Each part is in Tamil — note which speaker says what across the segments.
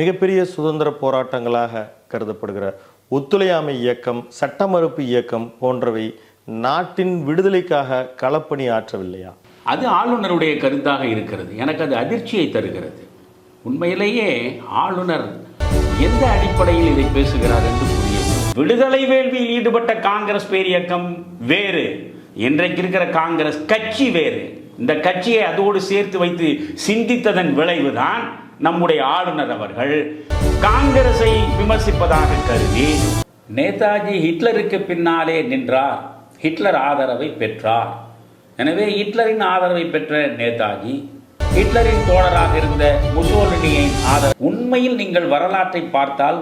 Speaker 1: மிகப்பெரிய சுதந்திர போராட்டங்களாக கருதப்படுகிற ஒத்துழையாமை இயக்கம் சட்ட மறுப்பு இயக்கம் போன்றவை நாட்டின் விடுதலைக்காக களப்பணி ஆற்றவில்லையா?
Speaker 2: அது ஆளுநருடைய கருத்தாக இருக்கிறது. எனக்கு அது அதிர்ச்சியை தருகிறது. உண்மையிலேயே ஆளுநர் எந்த அடிப்படையில் இதை பேசுகிறார் என்று விடுதலை வேள்வியில் ஈடுபட்ட காங்கிரஸ் பேரியக்கம் வேறு. இன்றைக்கு இருக்கிற காங்கிரஸ் கட்சி வேறு. இந்த கட்சியை அதோடு சேர்த்து வைத்து சிந்தித்ததன் விளைவுதான் நம்முடைய ஆளுநர் அவர்கள் காங்கிரஸை விமர்சிப்பதாக கருதி நேதாஜி ஹிட்லருக்கு பின்னாலே நின்றார். ஹிட்லர் ஆதரவை பெற்றார். எனவே ஹிட்லரின் ஆதரவை பெற்ற நேதாஜி ஹிட்லரின் தோழராக இருந்த முசோலினியின் ஆதரவு உண்மையில் நீங்கள் வரலாற்றை பார்த்தால்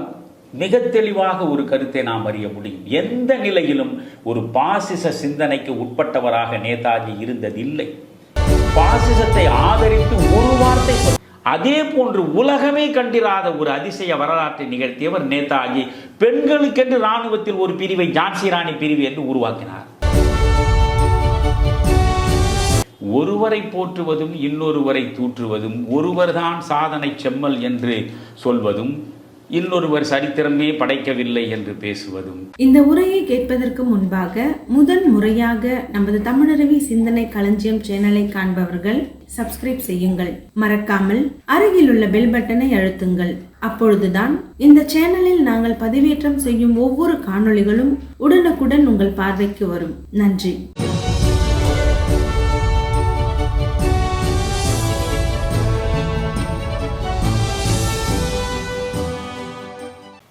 Speaker 2: மிக தெளிவாக ஒரு கருத்தை நாம் அறிய முடியும். எந்த நிலையிலும் ஒரு பாசிச சிந்தனைக்கு உட்பட்டவராக நேதாஜி இருந்ததில்லை. பாசிசத்தை ஆதரித்து ஒரு வார்த்தை அதே போன்று உலகமே கண்டிராத ஒரு அதிசய வரலாற்றை நிகழ்த்தியவர் நேதாஜி. பெண்களுக்கென்று இராணுவத்தில் ஒரு பிரிவை ஜான்சி ராணி பிரிவு என்று உருவாக்கினார். ஒருவரை போற்றுவதும் இன்னொருவரை தூற்றுவதும் ஒருவர்தான் சாதனை செம்மல் என்று சொல்வதும் இன்னொருவர் சரித்திரமே படைக்கவில்லை என்று பேசுவதும்.
Speaker 3: இந்த உரையை கேட்பதற்கு முன்பாக முதல் முறையாக நமது தமிழருவி சிந்தனை களஞ்சியம் சேனலை காண்பவர்கள் சப்ஸ்கிரைப் செய்யுங்கள். மறக்காமல் அருகில் உள்ள பெல் பட்டனை அழுத்துங்கள். அப்பொழுதுதான் இந்த சேனலில் நாங்கள் பதிவேற்றம் செய்யும் ஒவ்வொரு காணொளிகளும் உடனுக்குடன் உங்கள் பார்வைக்கு வரும். நன்றி.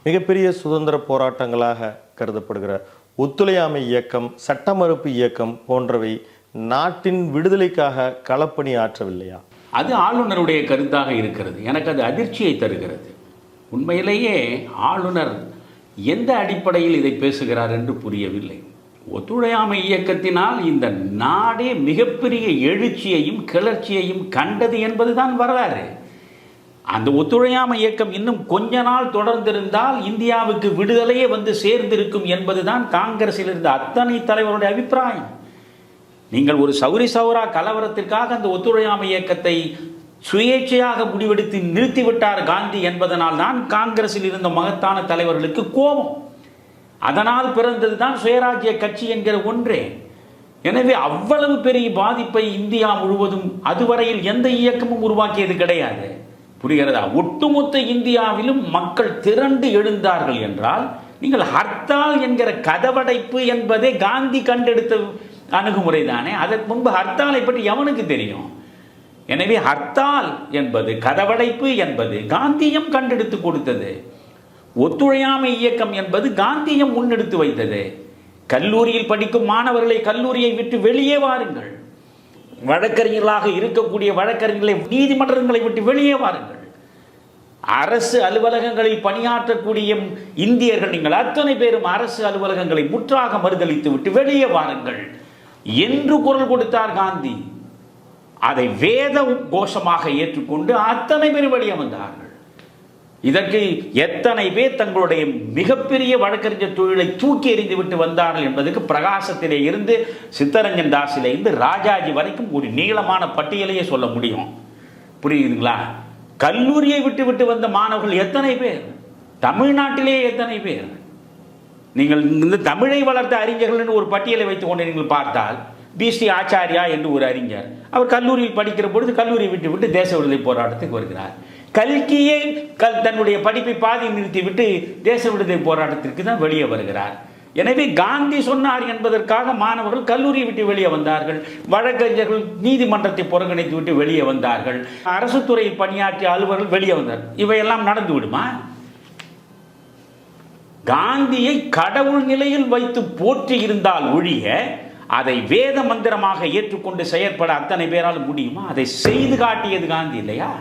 Speaker 1: மிகப்பெரிய சுதந்திர போராட்டங்களாக கருதப்படுகிற ஒத்துழையாமை இயக்கம் சட்ட மறுப்பு இயக்கம் போன்றவை நாட்டின் விடுதலைக்காக களப்பணி ஆற்றவில்லையா?
Speaker 2: அது ஆளுநருடைய கருத்தாக இருக்கிறது. எனக்கு அது அதிர்ச்சியை தருகிறது. உண்மையிலேயே ஆளுநர் எந்த அடிப்படையில் இதை பேசுகிறார் என்று புரியவில்லை. ஒத்துழையாமை இயக்கத்தினால் இந்த நாடே மிகப்பெரிய எழுச்சியையும் கிளர்ச்சியையும் கண்டது என்பதுதான் வரலாறு. அந்த ஒத்துழையாமை இயக்கம் இன்னும் கொஞ்ச நாள் தொடர்ந்திருந்தால் இந்தியாவுக்கு விடுதலையே வந்து சேர்ந்திருக்கும் என்பதுதான் காங்கிரஸில் இருந்த அத்தனை தலைவருடைய அபிப்பிராயம். நீங்கள் ஒரு சௌரி சௌரா கலவரத்திற்காக அந்த ஒத்துழையாமை இயக்கத்தை சுயேட்சையாக முடிவெடுத்து நிறுத்திவிட்டார் காந்தி என்பதனால் தான் காங்கிரஸில் இருந்த மகத்தான தலைவர்களுக்கு கோபம். அதனால் பிறந்தது தான் சுயராஜ்ய கட்சி என்கிற ஒன்றே. எனவே அவ்வளவு பெரிய பாதிப்பை இந்தியா முழுவதும் அதுவரையில் எந்த இயக்கமும் உருவாக்கியது கிடையாது. புரிகிறதா? ஒட்டுமொத்த இந்தியாவிலும் மக்கள் திரண்டு எழுந்தார்கள் என்றால் நீங்கள் ஹர்த்தால் என்கிற கதவடைப்பு என்பதே காந்தி கண்டெடுத்த அணுகுமுறை தானே? அதற்கு முன்பு ஹர்த்தாலை பற்றி எவனுக்கு தெரியும்? எனவே ஹர்த்தால் என்பது கதவடைப்பு என்பது காந்தியம் கண்டெடுத்து கொடுத்தது. ஒத்துழையாமை இயக்கம் என்பது காந்தியம் முன்னெடுத்து வைத்தது. கல்லூரியில் படிக்கும் மாணவர்களை கல்லூரியை விட்டு வெளியே வாருங்கள். வழக்கறிஞர்களாக இருக்கக்கூடிய வழக்கறிஞர்களை நீதிமன்றங்களை விட்டு வெளியே வாருங்கள். அரசு அலுவலகங்களில் பணியாற்றக்கூடிய இந்தியர்கள் நீங்கள் அத்தனை பேரும் அரசு அலுவலகங்களை முற்றாக மறுதளித்து விட்டு வெளியே வாருங்கள். என்று குரல் கொடுத்தார் காந்தி. அதை வேத கோஷமாக ஏற்றுக்கொண்டு அத்தனை பேர் வெளியே வந்தார்கள். இதற்கு எத்தனை பேர் தங்களுடைய மிகப்பெரிய வழக்கறிஞர் தொழிலை தூக்கி எறிந்து விட்டு வந்தார்கள் என்பதற்கு பிரகாசத்திலே இருந்து சித்தரஞ்சன் தாஸிலே இருந்து ராஜாஜி வரைக்கும் ஒரு நீளமான பட்டியலையே சொல்ல முடியும். புரியுதுங்களா? கல்லூரியை விட்டு விட்டு வந்த மாணவர்கள் எத்தனை பேர்? தமிழ்நாட்டிலேயே எத்தனை பேர்? நீங்கள் இந்த தமிழை வளர்த்த அறிஞர்கள் ஒரு பட்டியலை வைத்துக் கொண்டு நீங்கள் பார்த்தால் பிஸ்ரீ ஆச்சாரியா என்று ஒரு அறிஞர் அவர் கல்லூரியில் படிக்கிற பொழுது கல்லூரியை விட்டு விட்டு தேச விடுதலை போராட்டத்துக்கு வருகிறார். கல்கியே கல் தன்னுடைய படிப்பை பாதி நிறுத்திவிட்டு தேச விடுதலை போராட்டத்திற்கு தான் வெளியே வருகிறார். எனவே காந்தி சொன்னார் என்பதற்காக மாணவர்கள் கல்லூரியை விட்டு வெளியே வந்தார்கள். வழக்கறிஞர்கள் நீதிமன்றத்தை புறக்கணித்து விட்டு வெளியே வந்தார்கள். அரசு துறையில் பணியாற்றிய அலுவலர்கள் வெளியே வந்தார். இவையெல்லாம் நடந்து விடுமா? காந்தியை கடவுள் நிலையில் வைத்து போற்றி இருந்தால் ஒழிய அதை வேத மந்திரமாக ஏற்றுக்கொண்டு செயற்பட அத்தனை பேரால் முடியுமா? அதை செய்து காட்டியது காந்தி இல்லையா?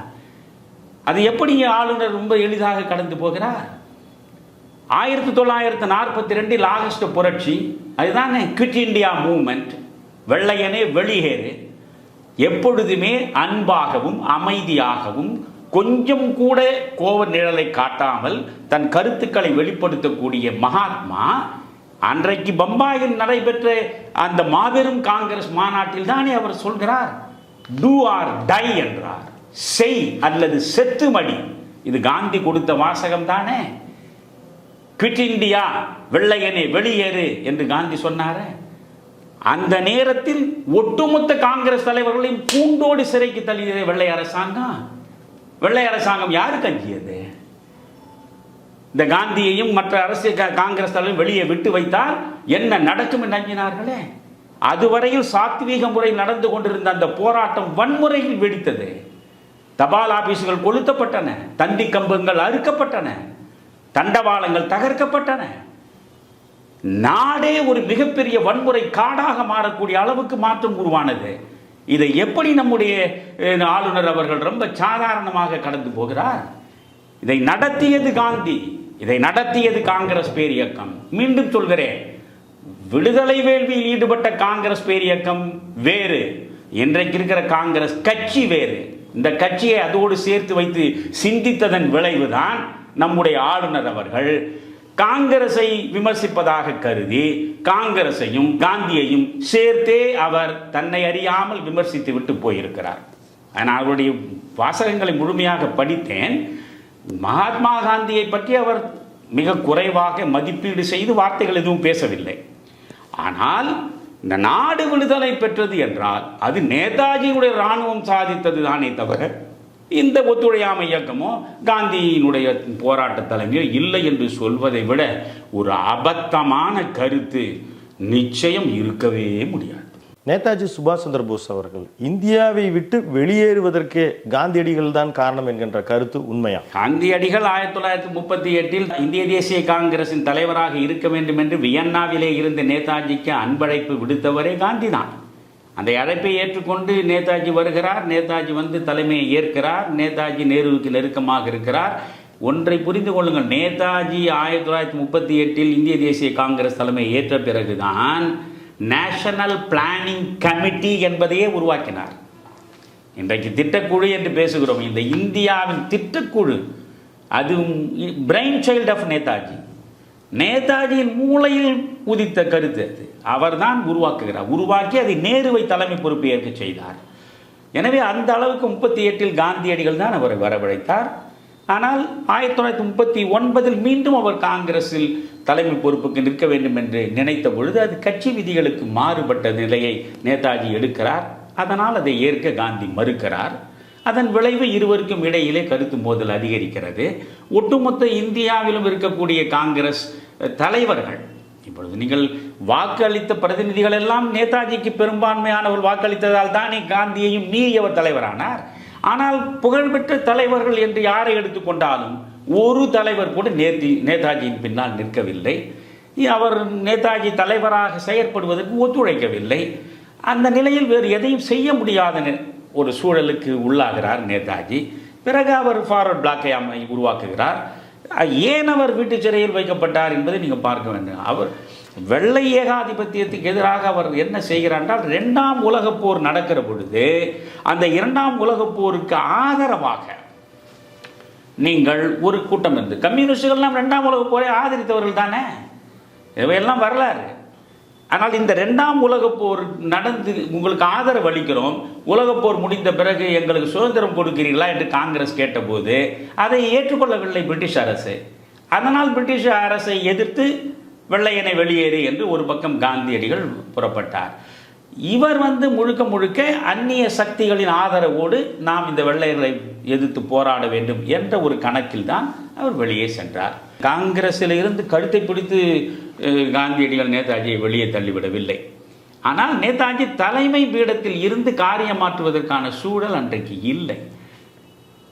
Speaker 2: அது எப்படி ஆளுநர் ரொம்ப எளிதாக கடந்து போகிறார்? ஆயிரத்தி தொள்ளாயிரத்தி நாற்பத்தி ரெண்டில் ஆகஸ்ட் புரட்சி அதுதானே குவிட் இந்தியா மூமெண்ட் வெள்ளையனே வெளியேறு எப்பொழுதுமே அன்பாகவும் அமைதியாகவும் கொஞ்சம் கூட கோவ நிழலை காட்டாமல் தன் கருத்துக்களை வெளிப்படுத்தக்கூடிய மகாத்மா அன்றைக்கு பம்பாயில் நடைபெற்ற அந்த மாபெரும் காங்கிரஸ் மாநாட்டில் தானே அவர் சொல்கிறார் டூ ஆர் டை என்றார். செய் அல்லது செத்து மடி இது காந்தி கொடுத்த வாசகம் தானே குவிட் இந்தியா வெள்ளையனே வெளியேறு என்று காந்தி சொன்னாரே. அந்த நேரத்தில் ஒட்டுமொத்த காங்கிரஸ் தலைவர்களையும் பூண்டோடு சிறைக்கு தள்ளியது வெள்ளை அரசாங்கம். வெள்ளை அரசாங்கம் யாருக்கு அஞ்சியது இந்த காந்தியையும் மற்ற அரசியல் காங்கிரஸ் தலைவர் வெளியே விட்டு வைத்தால் என்ன நடக்கும் என்று அஞ்சினார்களே? அதுவரையில் சாத்வீக முறை நடந்து கொண்டிருந்த அந்த போராட்டம் வன்முறையில் வெடித்தது. தபால் ஆபீஸ்கள் கொளுத்தப்பட்டன. தந்தி கம்பங்கள் அறுக்கப்பட்டன. தண்டவாளங்கள் தகர்க்கப்பட்டன. நாடே ஒரு மிகப்பெரிய வன்முறை காடாக மாறக்கூடிய அளவுக்கு மாற்றம் உருவானது. இதை எப்படி நம்முடைய ஆளுநர் அவர்கள் ரொம்ப சாதாரணமாக கடந்து போகிறார்? இதை நடத்தியது காந்தி. இதை நடத்தியது காங்கிரஸ் பேரியக்கம் மீண்டும் சொல்கிறேன். விடுதலை வேள்வியில் ஈடுபட்ட காங்கிரஸ் பேரியக்கம் வேறு. இன்றைக்கு இருக்கிற காங்கிரஸ் கட்சி வேறு. இந்த கட்சியை அதோடு சேர்த்து வைத்து சிந்தித்ததன் விளைவுதான் நம்முடைய ஆளுநர் அவர்கள். காங்கிரஸை விமர்சிப்பதாக கருதி காங்கிரஸையும் காந்தியையும் சேர்த்தே அவர் தன்னை அறியாமல் விமர்சித்து விட்டு போயிருக்கிறார். நான் அவருடைய வாசகங்களை முழுமையாக படித்தேன். மகாத்மா காந்தியை பற்றி அவர் மிக குறைவாக மதிப்பீடு செய்து வார்த்தைகள் எதுவும் பேசவில்லை. ஆனால் இந்த நாடு விடுதலை பெற்றது என்றால் அது நேதாஜியுடைய இராணுவம் சாதித்தது தானே தவிர இந்த ஒத்துழையாமை இயக்கமோ காந்தியினுடைய போராட்ட தலைமையோ இல்லை என்று சொல்வதை விட ஒரு அபத்தமான கருத்து நிச்சயம் இருக்கவே முடியாது.
Speaker 1: நேதாஜி சுபாஷ் சந்திர போஸ் அவர்கள் இந்தியாவை விட்டு வெளியேறுவதற்கே காந்தியடிகள் தான் காரணம் என்கின்ற கருத்து உண்மையா?
Speaker 2: காந்தியடிகள் ஆயிரத்தி தொள்ளாயிரத்தி முப்பத்தி எட்டில் இந்திய தேசிய காங்கிரசின் தலைவராக இருக்க வேண்டும் என்று வியன்னாவிலே இருந்து நேதாஜிக்கு அன்பழைப்பு விடுத்தவரே காந்தி தான் அந்த அழைப்பை ஏற்றுக்கொண்டு நேதாஜி வருகிறார். நேதாஜி வந்து தலைமையை ஏற்கிறார். நேதாஜி நேருவுக்கு நெருக்கமாக இருக்கிறார். ஒன்றை புரிந்து கொள்ளுங்கள். நேதாஜி ஆயிரத்தி தொள்ளாயிரத்தி முப்பத்தி எட்டில் இந்திய தேசிய காங்கிரஸ் தலைமையை ஏற்ற பிறகுதான் நேஷனல் பிளானிங் கமிட்டி என்பதையே உருவாக்கினார். இன்றைக்கு திட்டக்குழு என்று பேசுகிறோம். இந்த இந்தியாவின் திட்டக்குழு அது பிரெயின் சைல்ட் ஆஃப் நேதாஜி நேதாஜியின் மூளையில் உதித்த கருத்து அது. அவர்தான் உருவாக்குகிறார். உருவாக்கி அதை நேருவை தலைமை பொறுப்பு ஏற்க செய்தார். எனவே அந்த அளவுக்கு முப்பத்தி எட்டில் காந்தியடிகள் தான் அவரை வரவழைத்தார். ஆனால் ஆயிரத்தி தொள்ளாயிரத்தி முப்பத்தி ஒன்பதில் மீண்டும் அவர் காங்கிரஸில் தலைமை பொறுப்புக்கு நிற்க வேண்டும் என்று நினைத்த பொழுது அது கட்சி விதிகளுக்கு மாறுபட்ட நிலையை நேதாஜி எடுக்கிறார். அதனால் அதை ஏற்க காந்தி மறுக்கிறார். அதன் விளைவு இருவருக்கும் இடையிலே கருத்து மோதல் அதிகரிக்கிறது. ஒட்டுமொத்த இந்தியாவிலும் இருக்கக்கூடிய காங்கிரஸ் தலைவர்கள் இப்பொழுது நீங்கள் வாக்களித்த பிரதிநிதிகள் எல்லாம் நேதாஜிக்கு பெரும்பான்மையானவர் வாக்களித்ததால் தானே காந்தியையும் மீறியவர் தலைவரானார்? ஆனால் புகழ்பெற்ற தலைவர்கள் என்று யாரை எடுத்துக்கொண்டாலும் ஒரு தலைவர் கூட நேத்தி நேதாஜியின் பின்னால் நிற்கவில்லை. அவர் நேதாஜி தலைவராக செயற்படுவதற்கு ஒத்துழைக்கவில்லை. அந்த நிலையில் வேறு எதையும் செய்ய முடியாத ஒரு சூழலுக்கு உள்ளாகிறார் நேதாஜி. பிறகு அவர் ஃபார்வர்ட் பிளாக்கை அமை உருவாக்குகிறார். ஏன் அவர் வீட்டு சிறையில் வைக்கப்பட்டார் என்பதை நீங்கள் பார்க்க வேண்டும். அவர் வெள்ளை ஏகாதிபத்தியத்துக்கு எதிராக அவர் என்ன செய்கிறார் என்றால் இரண்டாம் உலகப் போர் நடக்கிற பொழுது அந்த இரண்டாம் உலகப் போருக்கு ஆதரவாக நீங்கள் ஒரு கூட்டம் இருந்து கம்யூனிஸ்டுகள்லாம் ரெண்டாம் உலகப் போரை ஆதரித்தவர்கள் தானே? இவையெல்லாம் வரலாறு. ஆனால் இந்த ரெண்டாம் உலகப் போர் நடந்து உங்களுக்கு ஆதரவு அளிக்கிறோம் உலகப் போர் முடிந்த பிறகு எங்களுக்கு சுதந்திரம் கொடுக்கிறீர்களா என்று காங்கிரஸ் கேட்டபோது அதை ஏற்றுக்கொள்ளவில்லை பிரிட்டிஷ் அரசு. அதனால் பிரிட்டிஷ் அரசை எதிர்த்து வெள்ளையனை வெளியேறு என்று ஒரு பக்கம் காந்தியடிகள் புறப்பட்டார். இவர் வந்து முழுக்க முழுக்க அந்நிய சக்திகளின் ஆதரவோடு நாம் இந்த வெள்ளையர்களை எதிர்த்து போராட வேண்டும் என்ற ஒரு கணக்கில் தான் அவர் வெளியே சென்றார். காங்கிரஸில் இருந்து கழுத்தை பிடித்து காந்தியடிகள் நேதாஜியை வெளியே தள்ளிவிடவில்லை. ஆனால் நேதாஜி தலைமை பீடத்தில் இருந்து காரியமாற்றுவதற்கான சூழல் அன்றைக்கு இல்லை.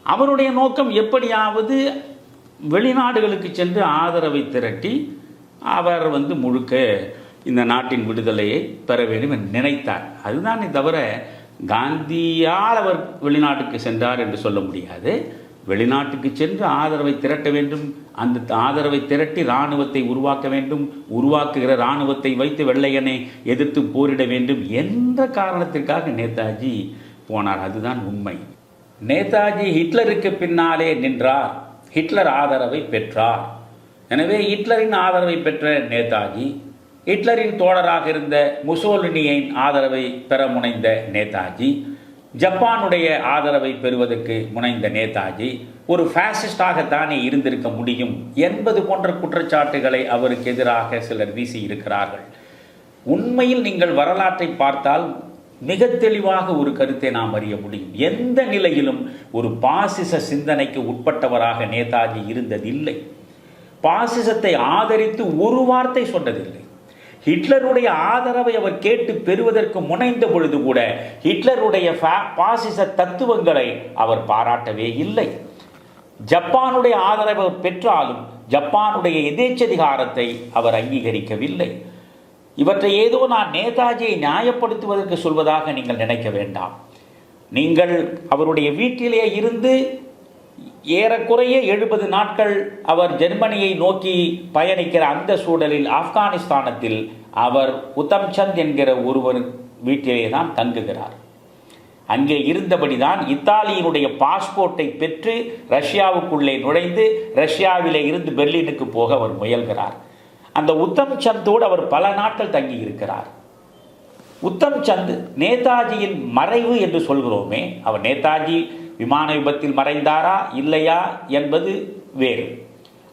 Speaker 2: அவருடைய நோக்கம் எப்படியாவது வெளிநாடுகளுக்கு சென்று ஆதரவை திரட்டி அவர் வந்து முழுக்க இந்த நாட்டின் விடுதலையை பெற வேண்டும் என்று நினைத்தார். அதுதானே தவிர காந்தியால் அவர் வெளிநாட்டுக்கு சென்றார் என்று சொல்ல முடியாது. வெளிநாட்டுக்கு சென்று ஆதரவை திரட்ட வேண்டும். அந்த ஆதரவை திரட்டி இராணுவத்தை உருவாக்க வேண்டும். உருவாக்குகிற இராணுவத்தை வைத்து வெள்ளையனை எதிர்த்து போரிட வேண்டும் என்ற காரணத்திற்காக நேதாஜி போனார். அதுதான் உண்மை. நேதாஜி ஹிட்லருக்கு பின்னாலே நின்றார். ஹிட்லர் ஆதரவை பெற்றார். எனவே ஹிட்லரின் ஆதரவை பெற்ற நேதாஜி ஹிட்லரின் தோழராக இருந்த முசோலினியின் ஆதரவை பெற முனைந்த நேதாஜி ஜப்பானுடைய ஆதரவை பெறுவதற்கு முனைந்த நேதாஜி ஒரு ஃபேசிஸ்டாகத்தானே இருந்திருக்க முடியும் என்பது போன்ற குற்றச்சாட்டுகளை அவருக்கு எதிராக சிலர் வீசி இருக்கிறார்கள். உண்மையில் நீங்கள் வரலாற்றை பார்த்தால் மிக தெளிவாக ஒரு கருத்தை நாம் அறிய முடியும். எந்த நிலையிலும் ஒரு பாசிச சிந்தனைக்கு உட்பட்டவராக நேதாஜி இருந்ததில்லை. பாசிசத்தை ஆதரித்து ஒரு வார்த்தை சொன்னதில்லை. ஹிட்லருடைய ஆதரவை அவர் கேட்டு பெறுவதற்கு முனைந்த பொழுது கூட ஹிட்லருடைய பாசிச தத்துவங்களை அவர் பாராட்டவே இல்லை. ஜப்பானுடைய ஆதரவை அவர் பெற்றாலும் ஜப்பானுடைய எதேச்சதிகாரத்தை அவர் அங்கீகரிக்கவில்லை. இவற்றை ஏதோ நான் நேதாஜியை நியாயப்படுத்துவதற்கு சொல்வதாக நீங்கள் நினைக்க வேண்டாம். நீங்கள் அவருடைய வீட்டிலே இருந்து ஏறக்குறைய எழுபது நாட்கள் அவர் ஜெர்மனியை நோக்கி பயணிக்கிற அந்த சூழலில் ஆப்கானிஸ்தானத்தில் அவர் உத்தம்சந்த் என்கிற ஒருவர் வீட்டிலே தான் தங்குகிறார். அங்கே இருந்தபடிதான் இத்தாலியினுடைய பாஸ்போர்ட்டை பெற்று ரஷ்யாவுக்குள்ளே நுழைந்து ரஷ்யாவிலே இருந்து பெர்லினுக்கு போக அவர் முயல்கிறார். அந்த உத்தம் சந்தோடு அவர் பல நாட்கள் தங்கி இருக்கிறார். உத்தம் சந்த் நேதாஜியின் மறைவு என்று சொல்கிறோமே அவர் நேதாஜி விமான விபத்தில் மறைந்தாரா இல்லையா என்பது வேறு.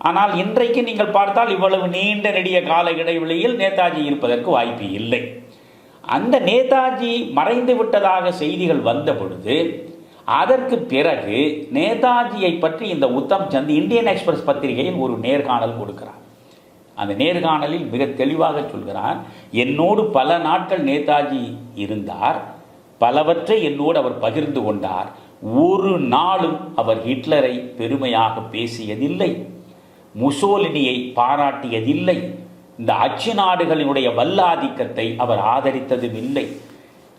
Speaker 2: ஆனால் இன்றைக்கு நீங்கள் பார்த்தால் இவ்வளவு நீண்ட நெடிய கால இடைவெளியில் நேதாஜி இருப்பதற்கு வாய்ப்பு இல்லை. அந்த நேதாஜி மறைந்து விட்டதாக செய்திகள் வந்த பொழுது அதற்கு பிறகு நேதாஜியை பற்றி இந்த உத்தம் சந்த் இந்தியன் எக்ஸ்பிரஸ் பத்திரிகையில் ஒரு நேர்காணல் கொடுக்கிறார். அந்த நேர்காணலில் மிக தெளிவாக சொல்கிறார் என்னோடு பல நாட்கள் நேதாஜி இருந்தார் பலவற்றை என்னோடு அவர் பகிர்ந்து கொண்டார். ஒரு நாளும் அவர் ஹிட்லரை பெருமையாக பேசியதில்லை. முசோலினியை பாராட்டியதில்லை. இந்த அச்சு நாடுகளினுடைய வல்லாதிக்கத்தை அவர் ஆதரித்ததும் இல்லை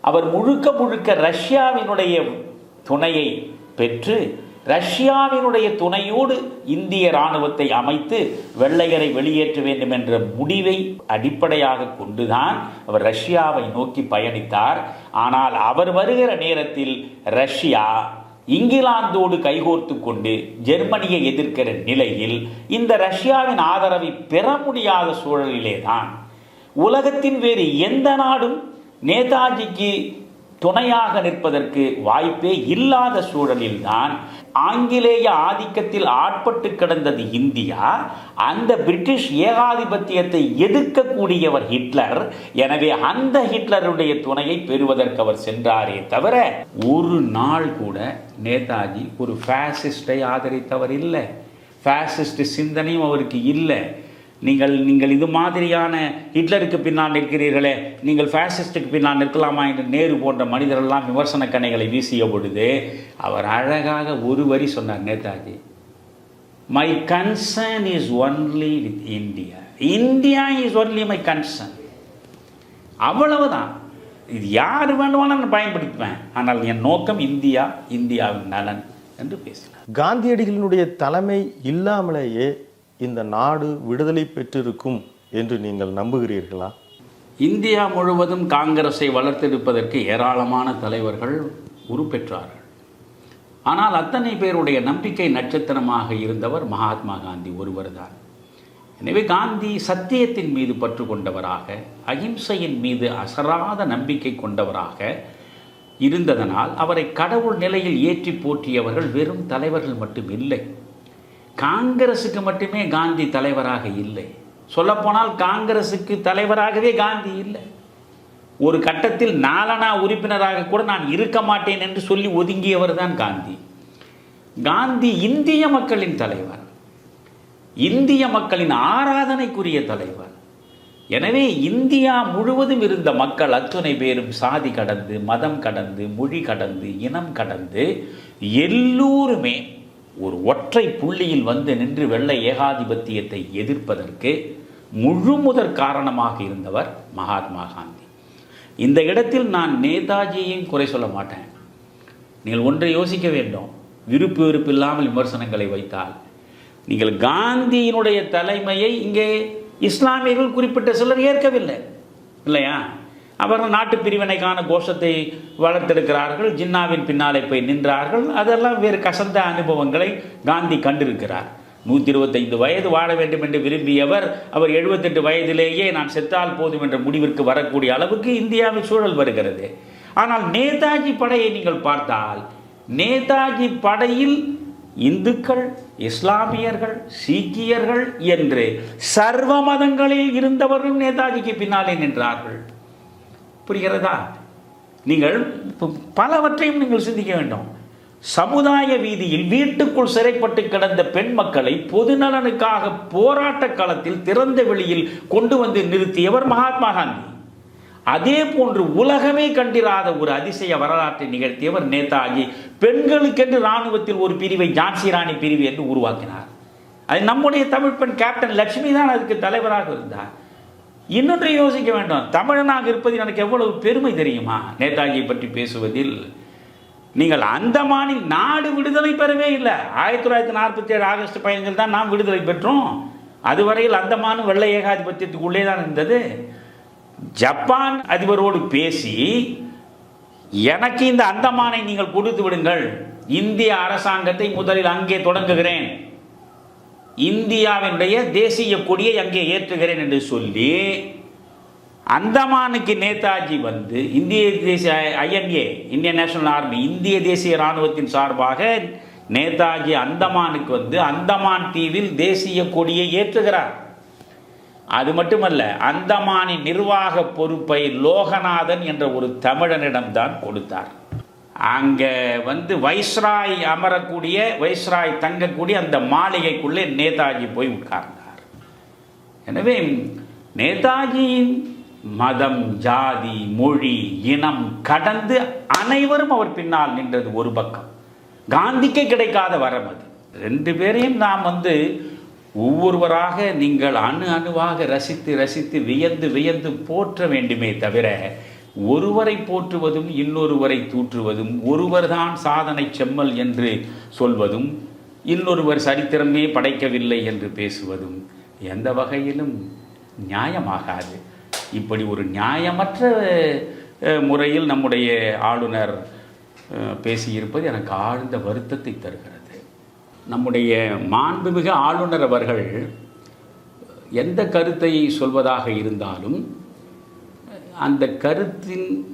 Speaker 2: அவர் முழுக்க முழுக்க ரஷ்யாவினுடைய துணையை பெற்று ரஷ்யாவினுடைய துணையோடு இந்திய இராணுவத்தை அமைத்து வெள்ளையரை வெளியேற்ற வேண்டும் என்ற முடிவை அடிப்படையாக கொண்டுதான் அவர் ரஷ்யாவை நோக்கி பயணித்தார். ஆனால் அவர் வருகிற நேரத்தில் ரஷ்யா இங்கிலாந்தோடு கைகோர்த்து கொண்டு ஜெர்மனியை எதிர்க்கிற நிலையில் இந்த ரஷ்யாவின் ஆதரவை பெற முடியாத சூழலிலே தான் உலகத்தின் வேறு எந்த நாடும் நேதாஜிக்கு துணையாக நிற்பதற்கு வாய்ப்பே இல்லாத சூழலில்தான் ஆங்கிலேய ஆதிக்கத்தில் ஆட்பட்டு கிடந்தது இந்தியா அந்த பிரிட்டிஷ் ஏகாதிபத்தியத்தை எதிர்க்கக்கூடியவர் ஹிட்லர். எனவே அந்த ஹிட்லருடைய துணையை பெறுவதற்கு அவர் சென்றாரே தவிர ஒரு நாள் கூட நேதாஜி ஒரு ஃபேசிஸ்டை ஆதரித்தவர் இல்லை. ஃபேசிஸ்ட் சிந்தனையும் அவருக்கு இல்லை. நீங்கள் நீங்கள் இது மாதிரியான ஹிட்லருக்கு பின்னால் நிற்கிறீர்களே நீங்கள் ஃபேசிஸ்டுக்கு பின்னால் நிற்கலாமா என்று நேரு போன்ற மனிதரெல்லாம் விமர்சன கணைகளை வீசிய பொழுது அவர் அழகாக ஒரு வரி சொன்னார் Netaji. My concern is only with India India is only my concern அவ்வளவுதான். இது யார் வேண்டுமானாலும் நான் பயன்படுத்துவேன். ஆனால் என் நோக்கம் இந்தியா இந்தியாவின் நலன் என்று பேசினார்.
Speaker 1: காந்தியடிகளினுடைய தலைமை இல்லாமலேயே இந்த நாடு விடுதலை பெற்றிருக்கும் என்று நீங்கள் நம்புகிறீர்களா?
Speaker 2: இந்தியா முழுவதும் காங்கிரஸை வளர்த்தெடுப்பதற்கு ஏராளமான தலைவர்கள் உருப்பெற்றார்கள். ஆனால் அத்தனை பேருடைய நம்பிக்கை நட்சத்திரமாக இருந்தவர் மகாத்மா காந்தி ஒருவர்தான். எனவே காந்தி சத்தியத்தின் மீது பற்று கொண்டவராக அகிம்சையின் மீது அசராத நம்பிக்கை கொண்டவராக இருந்ததனால் அவரை கடவுள் நிலையில் ஏற்றி போற்றியவர்கள் வெறும் தலைவர்கள் மட்டும் இல்லை காங்கிரஸுக்கு மட்டுமே காந்தி தலைவராக இல்லை. சொல்லப்போனால் காங்கிரஸுக்கு தலைவராகவே காந்தி இல்லை. ஒரு கட்டத்தில் நாலனா உறுப்பினராக கூட நான் இருக்க மாட்டேன் என்று சொல்லி ஒதுங்கியவர் தான் காந்தி. காந்தி இந்திய மக்களின் தலைவர். இந்திய மக்களின் ஆராதனைக்குரிய தலைவர். எனவே இந்தியா முழுவதும் இருந்த மக்கள் அத்துணை பேரும் சாதி கடந்து மதம் கடந்து மொழி கடந்து இனம் கடந்து எல்லோருமே ஒரு ஒற்றை புள்ளியில் வந்து நின்று வெள்ளை ஏகாதிபத்தியத்தை எதிர்ப்பதற்கு முழு முதற் காரணமாக இருந்தவர் மகாத்மா காந்தி. இந்த இடத்தில் நான் நேதாஜியையும் குறை சொல்ல மாட்டேன். நீங்கள் ஒன்றை யோசிக்க வேண்டும். விருப்பு வெறுப்பு இல்லாமல் விமர்சனங்களை வைத்தால். நீங்கள் காந்தியினுடைய தலைமையை இங்கே இஸ்லாமியர்கள் குறிப்பிட்ட சிலர் ஏற்கவில்லை. இல்லையா? அவர்கள் நாட்டு பிரிவினைக்கான கோஷத்தை வளர்த்தெடுக்கிறார்கள் ஜின்னாவின் பின்னாலே போய் நின்றார்கள். அதெல்லாம் வேறு கசந்த அனுபவங்களை காந்தி கண்டிருக்கிறார். நூற்றி இருபத்தைந்து வயது வாழ வேண்டும் என்று விரும்பியவர் அவர் எழுபத்தெட்டு வயதிலேயே நான் செத்தால் போதும் என்ற முடிவிற்கு வரக்கூடிய அளவுக்கு இந்தியாவில் சூழல் வருகிறது. ஆனால் நேதாஜி படையை நீங்கள் பார்த்தால் நேதாஜி படையில் இந்துக்கள் இஸ்லாமியர்கள் சீக்கியர்கள் என்று சர்வ மதங்களில் இருந்தவர்கள் நேதாஜிக்கு பின்னாலே நின்றார்கள். புரிகிறதா? நீங்கள் பலவற்றையும் நீங்கள் சிந்திக்க வேண்டும். சமுதாய வீதியில் வீட்டுக்குள் சிறைப்பட்டு கிடந்த பெண் மக்களை பொதுநலனுக்காக போராட்ட களத்தில் திறந்த வெளியில் கொண்டு வந்து நிறுத்தியவர் மகாத்மா காந்தி. அதே போன்று உலகமே கண்டிராத ஒரு அதிசய வரலாற்றை நிகழ்த்தியவர் நேதாஜி. பெண்களுக்கென்று இராணுவத்தில் ஒரு பிரிவை ஜான்சி ராணி பிரிவு என்று உருவாக்கினார். அது நம்முடைய தமிழ் பெண் கேப்டன் லட்சுமி தான் அதுக்கு தலைவராக இருந்தார். இன்னொன்று யோசிக்க வேண்டும். தமிழனாக இருப்பதில் எனக்கு எவ்வளவு பெருமை தெரியுமா? நேதாஜியை பற்றி பேசுவதில் நீங்கள் அந்தமானில் நாடு விடுதலை பெறவே இல்லை. ஆயிரத்தி தொள்ளாயிரத்தி நாற்பத்தி ஏழு ஆகஸ்ட் பயணங்கள் தான் நாம் விடுதலை பெற்றோம். அதுவரையில் அந்தமானும் வெள்ளை ஏகாதிபத்தியத்துக்குள்ளே தான் இருந்தது. ஜப்பான் அதிபரோடு பேசி எனக்கு இந்த அந்தமானை நீங்கள் கொடுத்து விடுங்கள். இந்திய அரசாங்கத்தை முதலில் அங்கே தொடங்குகிறேன். இந்தியாவினுடைய தேசிய கொடியை அங்கே ஏற்றுகிறேன் என்று சொல்லி அந்தமானுக்கு நேதாஜி வந்து இந்திய தேசிய ஐஎன்ஏ இந்தியன் நேஷனல் ஆர்மி இந்திய தேசிய இராணுவத்தின் சார்பாக நேதாஜி அந்தமானுக்கு வந்து அந்தமான் தீவில் தேசிய கொடியை ஏற்றுகிறார். அது மட்டுமல்ல அந்தமானின் நிர்வாக பொறுப்பை லோகநாதன் என்ற ஒரு தமிழனிடம்தான் கொடுத்தார். அங்கே வந்து வைஸ்ராய் அமரக்கூடிய வைஸ்ராய் தங்கக்கூடிய அந்த மாளிகைக்குள்ளே நேதாஜி போய் உட்கார்ந்தார். எனவே நேதாஜியின் மதம் ஜாதி மொழி இனம் கடந்து அனைவரும் அவர் பின்னால் நின்றது ஒரு பக்கம். காந்திக்கு கிடைக்காத வரம் அது. ரெண்டு பேரையும் நாம் வந்து ஒவ்வொருவராக நீங்கள் அணு அணுவாக ரசித்து ரசித்து வியந்து வியந்து போற்ற வேண்டுமே தவிர ஒருவரை போற்றுவதும் இன்னொருவரை தூற்றுவதும் ஒருவர்தான் சாதனை செம்மல் என்று சொல்வதும் இன்னொருவர் சரித்திரமே படைக்கவில்லை என்று பேசுவதும் எந்த வகையிலும் நியாயமாகாது. இப்படி ஒரு நியாயமற்ற முறையில் நம்முடைய ஆளுநர் பேசியிருப்பது எனக்கு ஆழ்ந்த வருத்தத்தை தருகிறது. நம்முடைய மாண்புமிகு ஆளுநர் அவர்கள் எந்த கருத்தை சொல்வதாக இருந்தாலும் அந்த கருத்தின்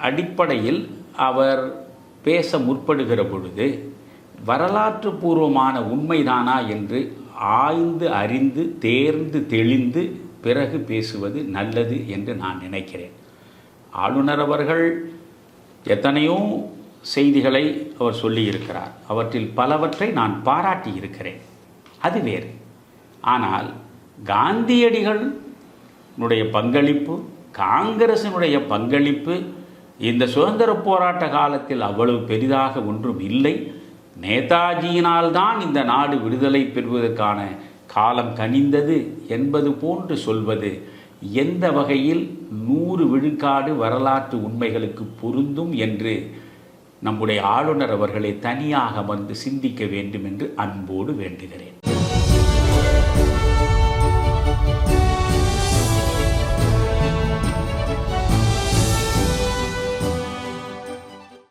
Speaker 2: அடிப்படையில் அவர் பேச முற்படுகிற பொழுது வரலாற்று பூர்வமான உண்மைதானா என்று ஆய்ந்து அறிந்து தேர்ந்து தெளிந்து பிறகு பேசுவது நல்லது என்று நான் நினைக்கிறேன். ஆளுநர் அவர்கள் எத்தனையோ செய்திகளை அவர் சொல்லியிருக்கிறார். அவற்றில் பலவற்றை நான் பாராட்டி இருக்கிறேன். அது வேறு. ஆனால் காந்தியடிகளுடைய பங்களிப்பு காங்கிரசினுடைய பங்களிப்பு இந்த சுதந்திர போராட்ட காலத்தில் அவ்வளவு பெரிதாக ஒன்றும் இல்லை. நேதாஜியினால்தான் இந்த நாடு விடுதலை பெறுவதற்கான காலம் கனிந்தது என்பது போன்று சொல்வது எந்த வகையில் நூறு விழுக்காடு வரலாற்று உண்மைகளுக்கு பொருந்தும் என்று நம்முடைய ஆளுநர் அவர்களை தனியாக வந்து சிந்திக்க வேண்டும் என்று அன்போடு வேண்டுகிறேன்.